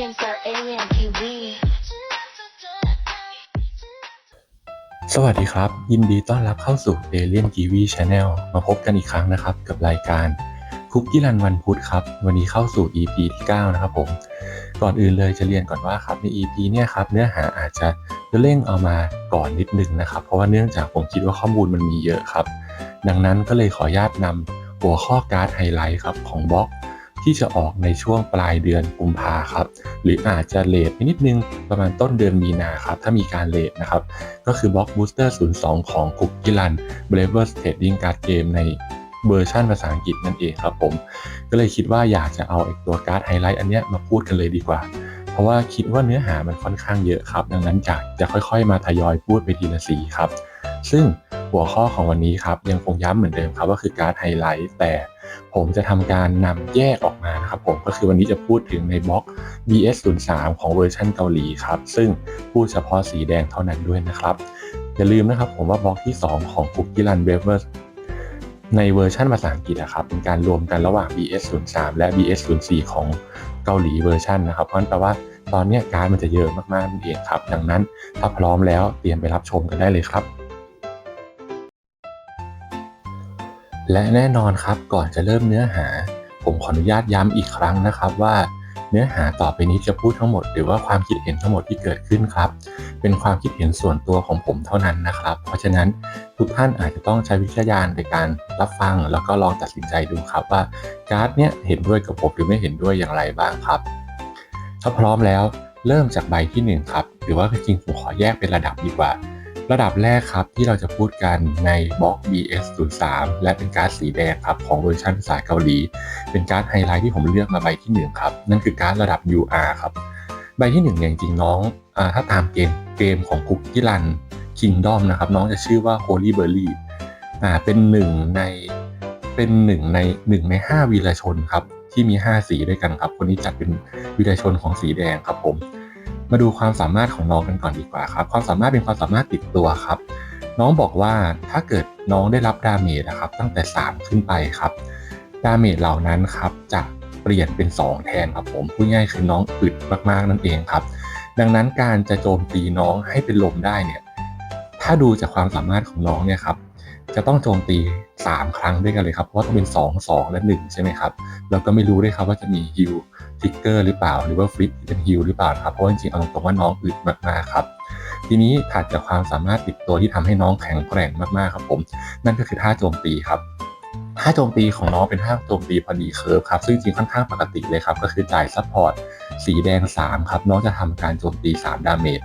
Kim Sir Alien TV สวัสดีครับ ยินดีต้อนรับเข้าสู่ Alien TV Channel มาพบกันอีกครั้งนะครับ กับรายการคุกกี้รันวันพุธครับ วันนี้เข้าสู่ EP ที่ 9 นะครับผม ก่อนอื่นเลยจะเรียนก่อนว่าครับใน EP เนี่ยครับเนื้อหาอาจจะเร่งเอามาก่อนนิดนึงนะครับ เพราะว่าเนื่องจากผมคิดว่าข้อมูลมันมีเยอะครับ ดังนั้นก็เลยขออนุญาตนำหัวข้อการ์ดไฮไลท์ครับของบล็อก ที่จะออกในช่วงปลายเดือนกุมภาครับ หรืออาจจะเลทไปนิดนึงประมาณต้นเดือนมีนาครับ ถ้ามีการเลทนะครับ ก็คือบล็อกบูสเตอร์02 ของ c o o k i e Run Bravers Trading Card Game ในเวอร์ชันภาษาอังกฤษนั่นเองครับผม ก็เลยคิดว่าอยากจะเอาอตัวการ์ดไฮไลท์อันเนี้ยมาพูดกันเลยดีกว่า เพราะว่าคิดว่าเนื้อหามันค่อนข้างเยอะครับ ดังนั้นจะจะค่อยๆ มาทยอยพูดไปทีละสีครับ ซึ่งหัวข้อของวันนี้ครับยังคงย้ำเหมือนเดิมครับว่าคือการ์ดไฮไลท์แต่ผมจะทำการนำแยกออกมานะครับผมก็คือวันนี้จะพูดถึงในบล็อก BS03 ของเวอร์ชันเกาหลีครับซึ่งพูดเฉพาะสีแดงเท่านั้นด้วยนะครับ อย่าลืมนะครับผมว่าบล็อกที่ 2 ของ Cookie Run Bravers ในเวอร์ชันภาษาอังกฤษนะครับเป็นการรวมกันระหว่าง BS03 และ BS04 ของเกาหลีเวอร์ชันนะครับเพราะนั้นแปลว่าตอนนี้การมันจะเยอะมากๆนั่นเองครับ ดังนั้นถ้าพร้อมแล้วเตรียมไปรับชมกันได้เลยครับ และแน่นอนครับก่อนจะเริ่มเนื้อหา ผมขออนุญาตย้ำอีกครั้งนะครับว่าเนื้อหาต่อไปนี้จะพูดทั้งหมด หรือว่าความคิดเห็นทั้งหมดที่เกิดขึ้นครับ เป็นความคิดเห็นส่วนตัวของผมเท่านั้นนะครับ เพราะฉะนั้นทุกท่านอาจจะต้องใช้วิจารณญาณในการรับฟัง แล้วก็ลองตัดสินใจดูครับว่าการ์ดเนี่ยเห็นด้วยกับผมหรือไม่เห็นด้วยอย่างไรบ้างครับ ถ้าพร้อมแล้วเริ่มจากใบที่หนึ่งครับหรือว่าจริงๆผมขอแยกเป็นระดับดีกว่า ระดับแรกครับที่เราจะพูดกันในบล็อก BS03 และเป็นการ์ดสีแดงครับของเวอร์ชันภาษาเกาหลี เป็นการ์ดไฮไลท์ที่ผมเลือกมาใบที่หนึ่งครับนั่นคือการ์ดระดับ UR ครับใบที่หนึ่งเนี่ยจริงน้องอถ้าตามเกมเกมของคุกกี้รัน Kingdom นะครับน้องจะชื่อว่า Holy Berry อ่าเป็นหนึ่งในเป็นหนึ่งในหนึ่งในห้าวีรชนครับที่มี 5 สีด้วยกันครับ คนนี้จัดเป็นวีรชนของสีแดงครับผม มาดูความสามารถของน้องกันก่อนดีกว่าครับ ความสามารถเป็นความสามารถติดตัวครับ น้องบอกว่าถ้าเกิดน้องได้รับดาเมจนะครับตั้งแต่ 3 ขึ้นไปครับ ดาเมจเหล่านั้นครับจะเปลี่ยนเป็น 2 แทนครับผมพูดง่ายคือน้องอึดมากๆนั่นเองครับ ดังนั้นการจะโจมตีน้องให้เป็นลมได้เนี่ย ถ้าดูจากความสามารถของน้องเนี่ยครับจะต้องโจมตี 3 ครั้งด้วยกันเลยครับ เพราะว่าต้องเป็น 2 2 และ 1 ใช่ไหมครับ เราก็ไม่รู้ด้วยครับว่าจะมีฮิล ทิกเกอร์หรือเปล่า หรือว่าฟลิปเป็นฮิลหรือเปล่าครับเพราะว่าจริงๆเอาตรงๆว่าน้องอึดมากๆครับทีนี้ถัดจากความสามารถติดตัวที่ทำให้น้องแข็งแกร่งมากๆครับผม นั่นก็คือท่าโจมตีครับท่าโจมตีของน้องเป็นท่าโจมตีพอดีเคิร์ฟครับซึ่งจริงค่อนข้างปกติเลยครับ ก็คือจ่ายซัพพอร์ตสีแดง 3 ครับ น้องจะทำการโจมตี 3 ดาเมจ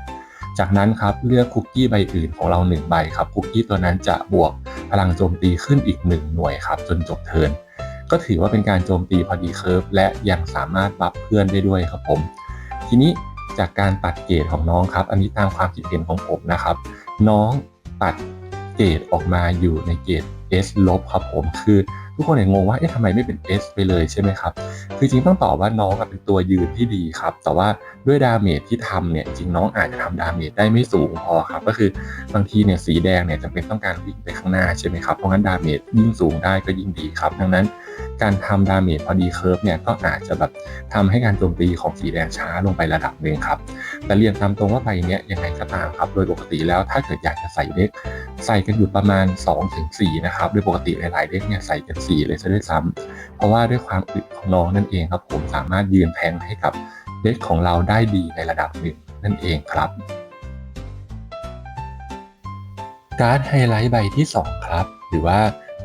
จากนั้นครับเลือกคุกกี้ใบอื่นของเรา 1 ใบครับคุกกี้ตัวนั้นจะบวกพลังโจมตีขึ้นอีก 1 หน่วยครับ จนจบเทิร์น ก็ถือว่าเป็นการโจมตีพอดีเคิร์ฟและยังสามารถบัฟเพื่อนได้ด้วยครับผม ทีนี้จากการตัดเกรดของน้องครับ อันนี้ตามความคิดเห็นของผมนะครับ น้องตัดเกรดออกมาอยู่ในเกรด S ลบครับผมคือทุกคนเนี่ยงงว่าเอ๊ะทำไมไม่เป็น S ไปเลยใช่ไหมครับ คือจริงต้องตอบว่าน้องเป็นตัวยืนที่ดีครับ แต่ว่าด้วยดาเมจที่ทำเนี่ยจริงน้องอาจจะทำดาเมจได้ไม่สูงพอครับ ก็คือบางทีเนี่ยสีแดงเนี่ยจำเป็นต้องการวิ่งไปข้างหน้าใช่ไหมครับ เพราะงั้นดาเมจยิ่งสูงได้ก็ยิ่งดีครับ ดังนั้น การทำดาเมจพอดีเคิร์ฟเนี่ยก็อาจจะแบบทำให้การโจมตีของสีแดงช้าลงไประดับหนึ่งครับ แต่เรียนตามตรงว่าใบเนี้ยยังไงก็ตามครับ โดยปกติแล้วถ้าเกิดอยากจะใส่เด็กใส่กันอยู่ประมาณ 2-4 นะครับ โดยปกติหลายๆเด็กเนี่ยใส่กัน 4 เลยซะด้วยซ้ำเพราะว่าด้วยความอึดของน้องนั่นเองครับ ผมสามารถยืนแทงให้กับเด็กของเราได้ดีในระดับหนึ่งนั่นเองครับการ์ดไฮไลท์ใบที่ 2 ครับ หรือว่า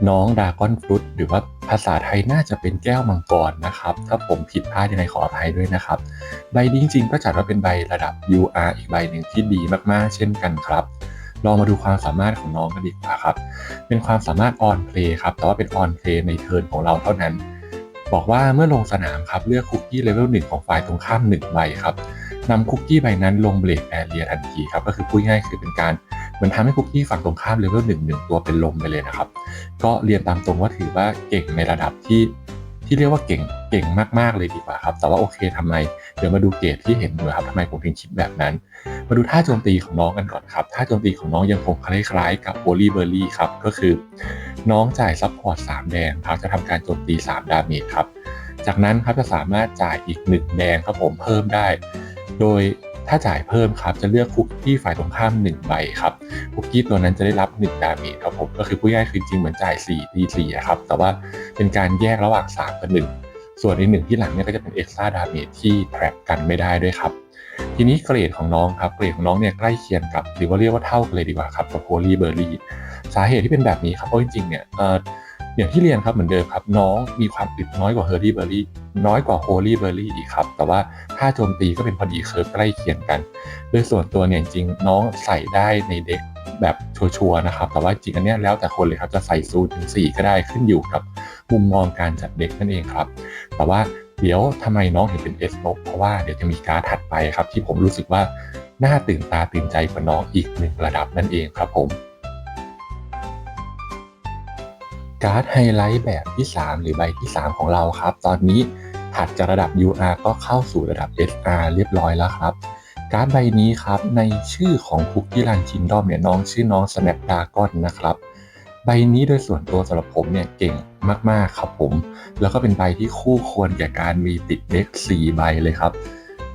น้องดากอนฟรุตหรือว่า ภาษาไทยน่าจะเป็นแก้วมังกรนะครับ ถ้าผมผิดพลาดยังไงขออภัยด้วยนะครับ ใบนี้จริงๆก็จัดว่าเป็นใบระดับ UR อีกใบหนึ่งที่ดีมากๆ เช่นกันครับลองมาดูความสามารถของน้องกันดีกว่าครับ เป็นความสามารถออนเพลย์ครับ แต่ว่าเป็นออนเพลย์ในเทิร์นของเราเท่านั้น บอกว่าเมื่อลงสนามครับ เลือกคุกกี้เลเวลหนึ่งของฝ่ายตรงข้าม1ใบครับนำคุกกี้ใบนั้นลงเบรกแอเรียทันทีครับ ก็คือพูดง่ายๆคือเป็นการ มือนทำให้คุกกี้ฝั่งตรงข้ามเลเวลหนึ่งหนึ่งตัวเป็นลมไปเลยนะครับ ก็เรียนตามตรงว่าถือว่าเก่งในระดับที่ที่เรียกว่าเก่งเก่งมากๆเลยดีกว่าครับ แต่ว่าโอเคทำไม เดี๋ยวมาดูเกรดที่เห็นดูครับทำไมผมถึงคิดแบบนั้น มาดูท่าโจมตีของน้องกันก่อนครับ ท่าโจมตีของน้องยังคงคล้ายๆกับโอลีเบอร์รี่ครับ ก็คือ น้องจ่ายซัพพอร์ต3แดงครับจะทำการโจมตี 3 ดาเมจครับ จากนั้นครับจะสามารถจ่ายอีก 1 แดงครับผมเพิ่มได้ โดย ถ้าจ่ายเพิ่มครับจะเลือกคุกกี้ฝ่ายตรงข้าม 1 ใบครับคุกกี้ตัวนั้นจะได้รับ 1 ดาเมจครับผมก็คือผู้ง่ายคือจริงเหมือนจ่าย4ตี4ครับแต่ว่าเป็นการแยกระหว่าง 3 กับ 1 ส่วนในหนึ่งที่หลังเนี่ยก็จะเป็นเอ็กซ์ตร้าดาเมจที่แทร็กกันไม่ได้ด้วยครับทีนี้เกรดของน้องครับเกรดของน้องเนี่ยใกล้เคียงกับ หรือว่าเรียกว่าเท่ากันเลยดีกว่าครับกับโพลีเบอร์รี่สาเหตุที่เป็นแบบนี้ครับเพราะจริงๆเนี่ย อย่างที่เรียนครับเหมือนเดิมครับ น้องมีความอึดน้อยกว่าเฮอร์รี่เบอร์รี่น้อยกว่าโฮลี่เบอร์รี่อีกครับ แต่ว่าถ้าโจมตีก็เป็นพอดีเคิร์ฟใกล้เคียงกัน โดยส่วนตัวเนี่ยจริงน้องใส่ได้ในเด็กแบบชัวร์นะครับ แต่ว่าจริงอันนี้แล้วแต่คนเลยครับจะใส่ซูถึง4ก็ได้ขึ้นอยู่กับมุมมองการจัดเด็กนั่นเองครับ แต่ว่าเดี๋ยวทำไมน้องถึงเป็นเอสโเพราะว่าเดี๋ยวจะมีการถัดไปครับ ที่ผมรู้สึกว่าน่าตื่นตาตื่นใจกว่าน้องอีกหนึ่งระดับนั่นเองครับผม การ์ดไฮไลท์แบบที่ 3 หรือใบที่ 3 ของเราครับ ตอนนี้ถัดจากระดับ UR ก็เข้าสู่ระดับ SR เรียบร้อยแล้วครับ การ์ดใบนี้ครับในชื่อของคุกกี้รันชินดอมเนี่ยน้องชื่อน้อง Snapdragon นะครับ ใบนี้โดยส่วนตัวสำหรับผมเนี่ยเก่งมากๆครับผม แล้วก็เป็นใบที่คู่ควรแก่การมีติดเด็ก4ใบเลยครับ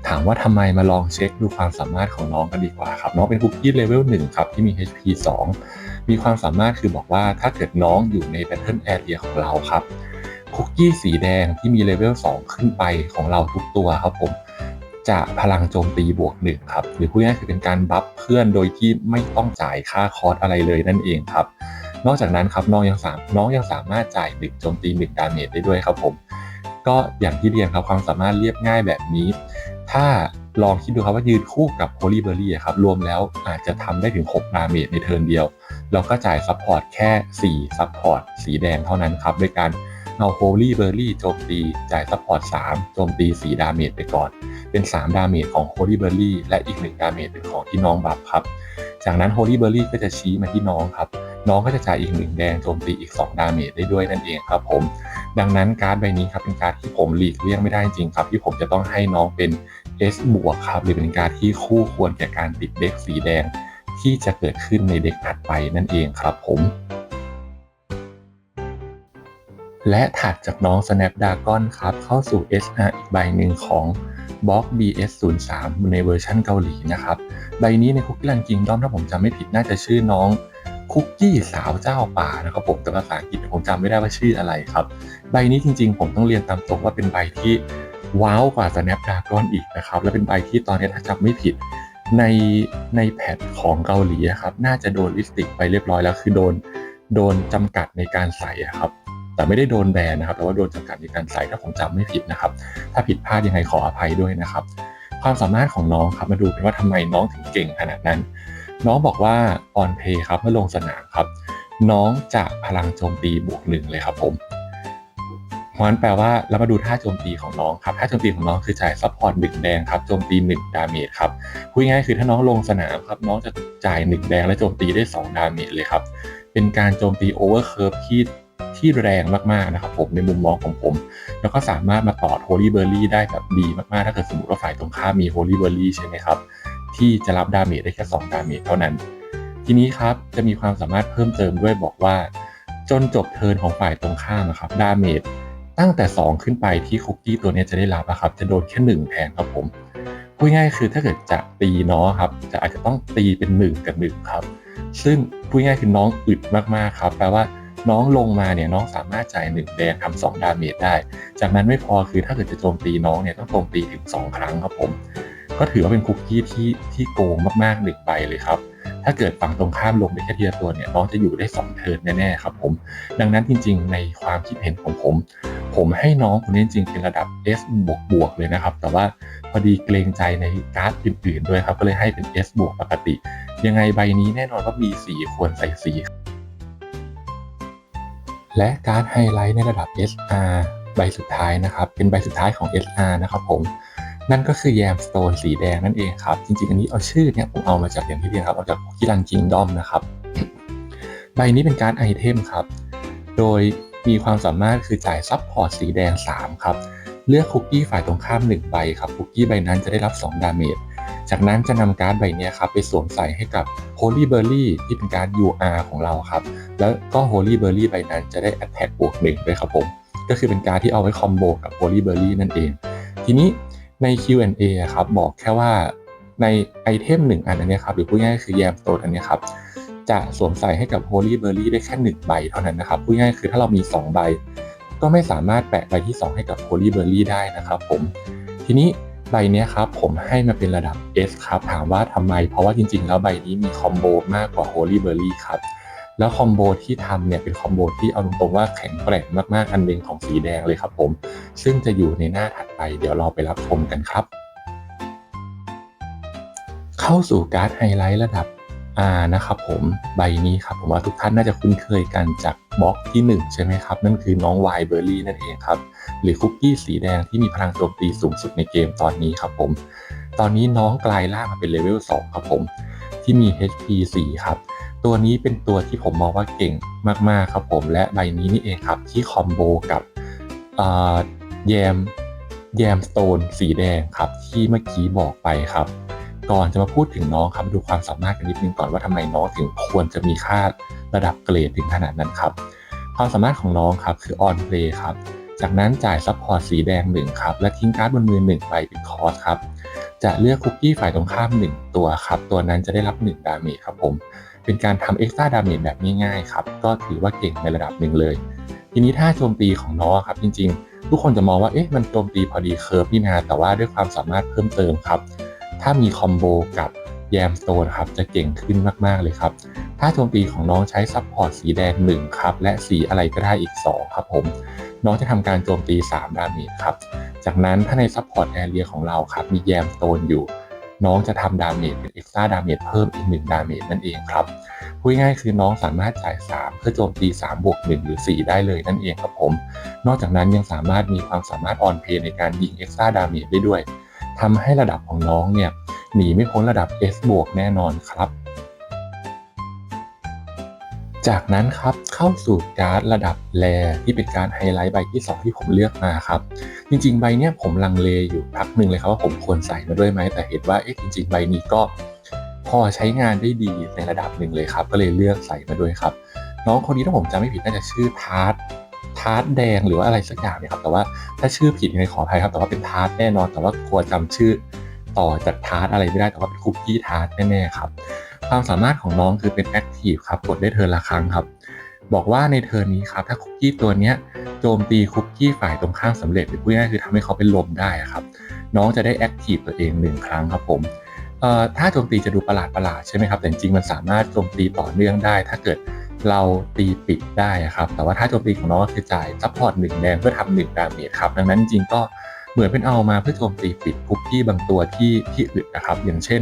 ถามว่าทำไมมาลองเช็คดูความสามารถของน้องกันดีกว่าครับ น้องเป็นคุกกี้เลเวล1ครับที่มี HP 2 มีความสามารถคือบอกว่าถ้าเกิดน้องอยู่ใน Battle Area ของเราครับคุกกี้สีแดงที่มีเลเวล2ขึ้นไปของเราทุกตัวครับผมจะพลังโจมตีบวกหนึ่งครับหรือพูดง่ายคือเป็นการบัฟเพื่อนโดยที่ไม่ต้องจ่ายค่าคอร์สอะไรเลยนั่นเองครับ นอกจากนั้นครับน้องยังสามน้องยังสามารถจ่ายหนึ่งโจมตีหนึ่งดาเมจได้ด้วยครับผม ก็อย่างที่เรียนครับความสามารถเรียบง่ายแบบนี้ ถ้าลองคิดดูครับว่ายืนคู่กับโ o ลีเบอร์รี่ครับรวมแล้วอาจจะทำได้ถึง 6 ดาเมจในเทิร์นเดียว แล้วก็จ่ายซัพพอร์ตแค่4ซัพพอร์ตสีแดงเท่านั้นครับโดยการเอาโ o ลีเบอร์รี่โจมตีจ่ายซัพพอร์ต3โจมตี 4 ดาเมจไปก่อน เป็น 3 ดาเมจของโ o ลีเบอร์รี่และอีก 1 ดาเมจเป็นของที่น้องบัฟครับ จากนั้นโ o ลีเบอร์รี่ก็จะชี้มาที่น้องครับ น้องก็จะจ่ายอีกหนึ่งแดงโจมตีอีก 2 ดาเมจได้ด้วยนั่นเองครับผม ดังนั้นการ์ดใบนี้ครับเป็นการ์ดที่ผมหลีกเลี่ยงไม่ได้จริงครับ ที่ผมจะต้องให้น้องเป็น S บวกครับหรือเป็นการ์ดที่คู่ควรแก่การติดเด็กสีแดง ที่จะเกิดขึ้นในเด็กถัดไปนั่นเองครับผม และถัดจากน้อง Snapdragon ครับเข้าสู่ SR อีกใบหนึ่งของบล็อก BS03 ในเวอร์ชันเกาหลีนะครับ ใบนี้ในคุกกี้ลันกิงด้อมถ้าผมจำไม่ผิดน่าจะชื่อน้องคุกกี้สาวเจ้าป่านะครับผมแต่ภาษาอังกฤษผมจำไม่ได้ว่าชื่ออะไรครับ ใบนี้จริงๆ ผมต้องเรียนตามตรงว่าเป็นใบที่ว้าวกว่า Snapdragon อีกนะครับ และเป็นใบที่ตอนนี้ถ้าจำไม่ผิด ในในแพทของเกาหลีครับ น่าจะโดนลิสติกไปเรียบร้อยแล้วคือโดนโดนจำกัดในการใส่ครับ แต่ไม่ได้โดนแบนนะครับแต่ว่าโดนจำกัดในการใส่ถ้าผมจำไม่ผิดนะครับ ถ้าผิดพลาดยังไงขออภัยด้วยนะครับ ความสามารถของน้องครับมาดูกันว่าทำไมน้องถึงเก่งขนาดนั้น น้องบอกว่าออนเพย์ครับเมื่อลงสนามครับ น้องจะพลังโจมตีบวกหนึ่งเลยครับผม เพราะนั้นแปลว่าเรามาดูท่าโจมตีของน้องครับท่าโจมตีของน้องคือจ่ายซัพพอร์ตหนึ่งแดงครับโจมตีหนึ่งดาเมจครับพูดง่ายคือถ้าน้องลงสนามครับน้องจะจ่ายหนึ่งแดงและโจมตีได้2ดาเมจเลยครับเป็นการโจมตีโอเวอร์เคิร์ฟที่ที่แรงมากๆนะครับผมในมุมมองของผม แล้วก็สามารถมาต่อโฮลี่เบอร์รี่ได้แบบดีมากๆ ถ้าเกิดสมมติว่าฝ่ายตรงข้ามมีโฮลี่เบอร์รี่ใช่ไหมครับ ที่จะรับดาเมจได้แค่ 2 ดาเมจเท่านั้น ทีนี้ครับจะมีความสามารถเพิ่มเติมด้วยบอกว่า จนจบเทิร์นของฝ่ายตรงข้ามนะครับดาเมจ ตั้งแต่ 2 ขึ้นไปที่คุกกี้ตัวนี้จะได้รับนะครับ จะโดนแค่ 1 แทนครับผมพูดง่ายคือถ้าเกิดจะตีน้องครับ จะอาจจะต้องตีเป็น 1 กับ1ครับ ซึ่งพูดง่ายคือน้องอึดมากๆครับ แปลว่าน้องลงมาเนี่ยน้องสามารถจ่าย1แดงทำ2ดาเมจได้ จากนั้นไม่พอคือถ้าเกิดจะโจมตีน้องเนี่ยต้องโจมตีถึง 2 ครั้งครับผม ก็ถือว่าเป็นคุกกี้ที่ที่โกงมากๆหนึ่งใบเลยครับถ้าเกิดฝั่งตรงข้ามลงไปแค่ทีละตัวเนี่ยน้องจะอยู่ได้ 2 เทิร์นแน่ๆครับผม ดังนั้นจริงๆ ในความคิดเห็นของผม ผมให้น้องคนนี้จริงเป็นระดับ S บวกบวกเลยนะครับ แต่ว่าพอดีเกรงใจในการ์ดอื่น ๆ ด้วยครับ ก็เลยให้เป็น S บวกปกติ ยังไงใบนี้แน่นอนว่ามีสีควรใส่สีและการ์ดไฮไลท์ในระดับ SR ใบสุดท้ายนะครับ เป็นใบสุดท้ายของ SR นะครับผม นั่นก็คือแยมสโตนสีแดงนั่นเองครับ จริงๆ อันนี้เอาชื่อเนี่ยผมเอามาจากอย่างที่เรียนครับ เอาจากคิรันจิงดอมนะครับ ใบนี้เป็นการ์ดไอเทมครับ โดย มีความสามารถคือจ่ายซับพอร์ตสีแดง 3 ครับ เลือกคุกกี้ฝ่ายตรงข้าม 1 ใบครับ คุกกี้ใบนั้นจะได้รับ 2 ดาเมจ จากนั้นจะนำการ์ดใบนี้ครับ ไปสวมใส่ให้กับ Holy Berry ที่เป็นการ์ด UR ของเราครับ แล้วก็ Holy Berry ใบนั้นจะได้ Attack บวกหนึ่งด้วยครับผม ก็คือเป็นการ์ดที่เอาไว้คอมโบกับโ o ลีเบอร์รี่นั่นเอง ทีนี้ใน Q&A อะครับบอกแค่ว่าในไอเทมหนึ่งอันนี้ครับหรือพูดง่ายๆคือแยมโตนอันนี้ครับ จะสวมใส่ให้กับโ o ลีเบอร์รี่ได้แค่หนึ่งใบเท่านั้นนะครับพูดง่ายคือถ้าเรามี 2 ใบ ก็ไม่สามารถแปะใบที่ 2 ให้กับโ o ลีเบอร์รี่ได้นะครับผมทีนี้ใบนี้ครับผมให้มาเป็นระดับ S ครับถามว่าทำไม เพราะว่าจริงๆ แล้วใบนี้มีคอมโบมากกว่า Holy Berry ครับ แล้วคอมโบที่ทำเนี่ยเป็นคอมโบที่เอาตรงๆว่าแข็งแกร่งมากๆ อันเดงของสีแดงเลยครับผม ซึ่งจะอยู่ในหน้าถัดไป เดี๋ยวเราไปรับชมกันครับ เข้าสู่การ์ดไฮไลท์ระดับ R นะครับผมใบนี้ครับผมว่าทุกท่านน่าจะคุ้นเคยกันจากบล็อกที่ 1 ใช่ไหมครับ นั่นคือน้องไวเบอร์รี่นั่นเองครับ หรือคุกกี้สีแดงที่มีพลังโจมตีสูงสุดในเกมตอนนี้ครับผม ตอนนี้น้องกลายร่างมาเป็นเลเวล2ครับผม ที่มี HP 4 ครับ ตัวนี้เป็นตัวที่ผมมองว่าเก่งมากๆครับผมและใบนี้นี่เองครับ ที่คอมโบกับแยมแยมสโตนสีแดงครับที่เมื่อกี้บอกไปครับ ก่อนจะมาพูดถึงน้องครับดูความสามารถกันนิดนึงก่อนว่าทำไมน้องถึงควรจะมีค่าระดับเกรดถึงขนาดนั้นครับ ความสามารถของน้องครับคือออนเพลย์ครับ จากนั้นจ่ายซัพพอร์ตสีแดง1ครับ และทิ้งการ์ดบนมือ1ใบเป็นคอร์สครับ จะเลือกคุกกี้ฝ่ายตรงข้าม1ตัวครับ ตัวนั้นจะได้รับ1ดาเมจครับผม เป็นการทำเอ็กซ์ตร้าดาเมจแบบง่ายๆครับ ก็ถือว่าเก่งในระดับหนึ่งเลย ทีนี้ถ้าโจมตีของน้องครับจริง ๆ ทุกคนจะมองว่าเอ๊ะมันโจมตีพอดีเคิร์ฟนี่นาแต่ว่าด้วยความสามารถเพิ่มเติมครับ ถ้ามีคอมโบกับแยมโตนครับจะเก่งขึ้นมาก ๆ เลยครับ ถ้าโจมตีของน้องใช้ซับพอร์ตสีแดง 1 ครับ และสีอะไรก็ได้อีก 2 ครับผม น้องจะทำการโจมตี 3 ดาเมจครับ จากนั้นถ้าในซับพอร์ตแอเรียของเราครับมีแยมโตนอยู่ น้องจะทำดาเมจเป็นเอ็กซ์ตร้าดาเมจเพิ่มอีก 1 ดาเมจนั่นเองครับพูดง่ายคือน้องสามารถจ่าย 3 เพื่อโจมตี 3 บวก 1 หรือ 4 ได้เลยนั่นเองครับผม นอกจากนั้นยังสามารถมีความสามารถออนเพย์ในการยิงเอ็กซ์ตร้าดาเมจได้ด้วย ทำให้ระดับของน้องเนี่ยหนีไม่พ้นระดับ S บวกแน่นอนครับ จากนั้นครับเข้าสู่การ์ดระดับแรที่เป็นการไฮไลท์ใบที่ 2 ที่ผมเลือกมาครับ จริงๆ ใบเนี้ยผมลังเลอยู่พักหนึ่งเลยครับว่าผมควรใส่มาด้วยไหมแต่เห็นว่าเอ๊ะจริง ๆ ใบนี้ก็พอใช้งานได้ดีในระดับหนึ่งเลยครับ ก็เลยเลือกใส่มาด้วยครับ น้องคนนี้ถ้าผมจำไม่ผิดน่าจะชื่อทาร์ต ทาร์ตแดงหรือว่าอะไรสักอย่างเนี่ยครับแต่ว่าถ้าชื่อผิดยังไงขออภัยครับ แต่ว่าเป็นทาร์ตแน่นอน แต่ว่ากลัวจำชื่อต่อจากทาร์ตอะไรไม่ได้แต่ว่าเป็นคุกกี้ทาร์ตแน่ๆครับความสามารถของน้องคือเป็นแอคทีฟครับกดได้เทิร์นละครั้งครับบอกว่าในเทิร์นนี้ครับถ้าคุกกี้ตัวเนี้ยโจมตีคุกกี้ฝ่ายตรงข้ามสำเร็จหรือพูดง่ายคือทำให้เขาเป็นลมได้ครับน้องจะได้แอคทีฟตัวเองหนึ่งครั้งครับผมเอ่อถ้าโจมตีจะดูประหลาดประหลาดใช่ไหมครับแต่จริงมันสามารถโจมตีต่อเนื่องได้ ถ้าเกิด เราตีปิดได้ครับ แต่ว่าถ้าโจมตีของน้องก็คือจ่ายซัพพอร์ตหนึ่งแดงเพื่อทำหนึ่งดาเมจครับ ดังนั้นจริงก็เหมือนเป็นเอามาเพื่อโจมตีปิดคุกกี้บางตัวที่ที่อึดนะครับ อย่างเช่น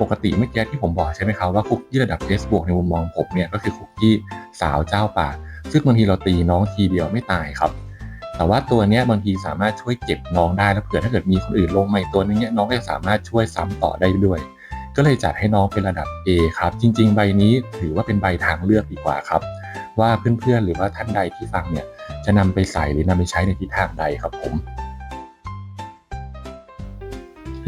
ปกติเมื่อกี้ที่ผมบอกใช่ไหมครับว่าคุกกี้ระดับ S บวกในมุมมองผมเนี่ยก็คือคุกกี้สาวเจ้าป่า ซึ่งบางทีเราตีน้องทีเดียวไม่ตายครับ แต่ว่าตัวนี้บางทีสามารถช่วยเก็บน้องได้แล้วเผื่อถ้าเกิดมีคนอื่นลงใหม่ตัวนึงเนี้ยน้องก็จะสามารถช่วยซ้ำต่อได้ด้วย ก็เลยจัดให้น้องเป็นระดับ A ครับ จริง ๆ ใบนี้ถือว่าเป็นใบทางเลือกดีกว่าครับ ว่าเพื่อนๆหรือว่าท่านใดที่ฟังเนี่ยจะนำไปใส่หรือนำไปใช้ในทิศทางใดครับผม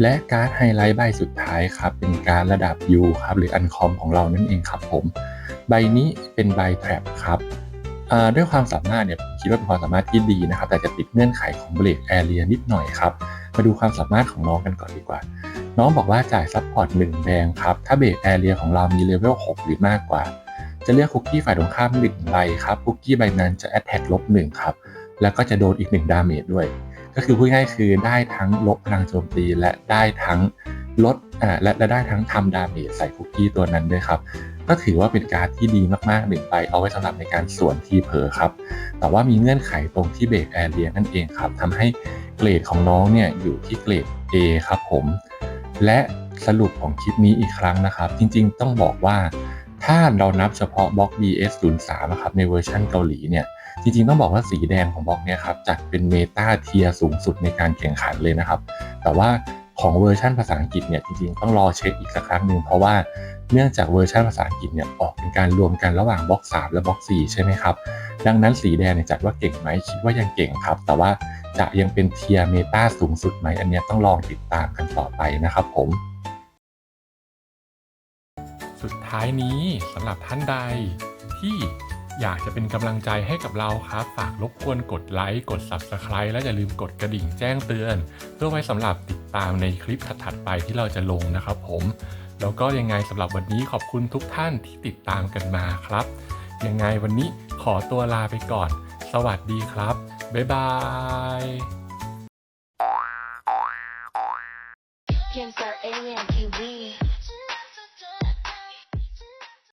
และการ์ดไฮไลท์ใบสุดท้ายครับ เป็นการระดับ U ครับหรืออันคอมของเรานั่นเองครับผม ใบนี้เป็นใบแทร็บครับด้วยความสามารถเนี่ยผมคิดว่าเป็นความสามารถที่ดีนะครับ แต่จะติดเงื่อนไขของเบรกแอเรียนิดหน่อยครับ มาดูความสามารถของน้องกันก่อนดีกว่า น้องบอกว่าจ่ายซัพพอร์ต1แดงครับ ถ้าเบรกแอเรียของเรามีเลเวล6 หรือมากกว่า จะเลือกคุกกี้ฝ่ายตรงข้าม1ใบครับ คุกกี้ใบนั้นจะแอตแทกลบ1ครับ แล้วก็จะโดนอีก1ดาเมจด้วย ก็คือพูดง่ายคือได้ทั้งลบพลังโจมตีและได้ทั้งลดอ่าและและได้ทั้งทำดาเมจใส่คุกกี้ตัวนั้นด้วยครับ ก็ถือว่าเป็นการ์ดที่ดีมากๆหนึ่งใบเอาไว้สำหรับในการสวนทีเผลอครับ แต่ว่ามีเงื่อนไขตรงที่เบรกแอเรียนั่นเองครับทำให้เกรดของน้องเนี่ยอยู่ที่เกรด A ครับผม และสรุปของคลิปนี้อีกครั้งนะครับ จริงๆ ต้องบอกว่า ถ้าเรานับเฉพาะบล็อก BS03 นะครับในเวอร์ชันเกาหลีเนี่ยจริงๆ ต้องบอกว่าสีแดงของบล็อกเนี่ยครับจัดเป็นเมตาเทียสูงสุดในการแข่งขันเลยนะครับ แต่ว่าของเวอร์ชันภาษาอังกฤษเนี่ยจริงๆ ต้องรอเช็คอีกสักครั้งหนึ่งเพราะว่าเนื่องจากเวอร์ชันภาษาอังกฤษเนี่ยออกเป็นการรวมกันระหว่างบล็อก 3 และบล็อก 4 ใช่ไหมครับ ดังนั้นสีแดงเนี่ยจัดว่าเก่งไหมคิดว่ายังเก่งครับ แต่ว่า จะยังเป็นเทียเมตาสูงสุดไหม อันนี้ต้องลองติดตามกันต่อไปนะครับผม สุดท้ายนี้สำหรับท่านใด ที่อยากจะเป็นกำลังใจให้กับเราครับ ฝากรบกวนกดไลค์ กด Subscribe และอย่าลืมกดกระดิ่งแจ้งเตือน เพื่อไว้สำหรับติดตามในคลิปถัดๆไปที่เราจะลงนะครับผม แล้วก็ยังไงสำหรับวันนี้ขอบคุณทุกท่านที่ติดตามกันมาครับ ยังไงวันนี้ขอตัวลาไปก่อน สวัสดีครับ บ๊ายบาย